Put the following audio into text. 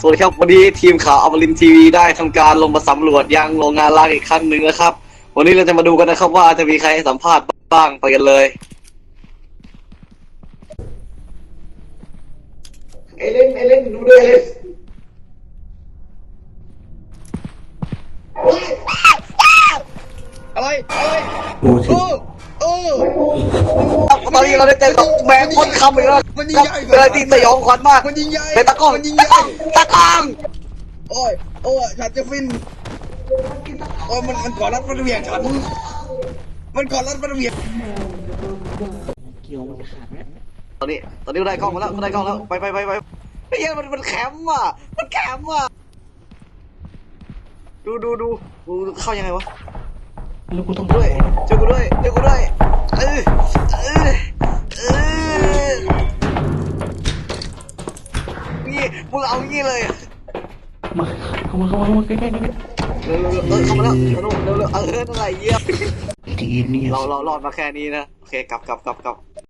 สวัสดีครับ วันนี้ทีมข่าวอมรินทีวีได้ทำการลงมาสำรวจยังโรงงานล้างอีกครั้งหนึ่งนะครับ วันนี้เราจะมาดูกันนะครับว่าจะมีใครให้สัมภาษณ์บ้างไปกันเลยเอเลนเอเลนดูด้วยเอเลนอะไรอะไรโอ้ชิโอ้โอ้ตอนนี้เราได้เจอกับแมงคนคำอีกแล้ว มันยิ่กังบใหญ่เรือที่สยองขวัญมากมันยิงใหญ่เป็นตะกร้องมันยิงตะใหกร้ญ่องตะกร้องโอ้ยโอ้ยฉันจะฟินโอ้ยมันมันก่อรัดมันเหวี่ยงฉันมันก่อรัดมันเหวี่ยงตอนนี้ตอนนี้ได้กล้องมาแล้วได้กล้องแล้วไปไปไปไปไอ้เหี้ยมันมันแคมอะมันแคมอะดูดูดูดูเข้ายังไงวะแล้วกูต้องด้ทำวยไงช่วยกูด้วยช่วยกูด้วย มึงเอางี้เลยมาเข้ามาเข้ามาเข้ามาใกล้ๆใกล้เร็วๆเออเข้ามาแล้วเร็วๆเร็วๆเออนั่นแหละเยี่ยมๆทีนี่เราเรารอดมาแค่นี้นะโอเคกลับกลับกลับกลับ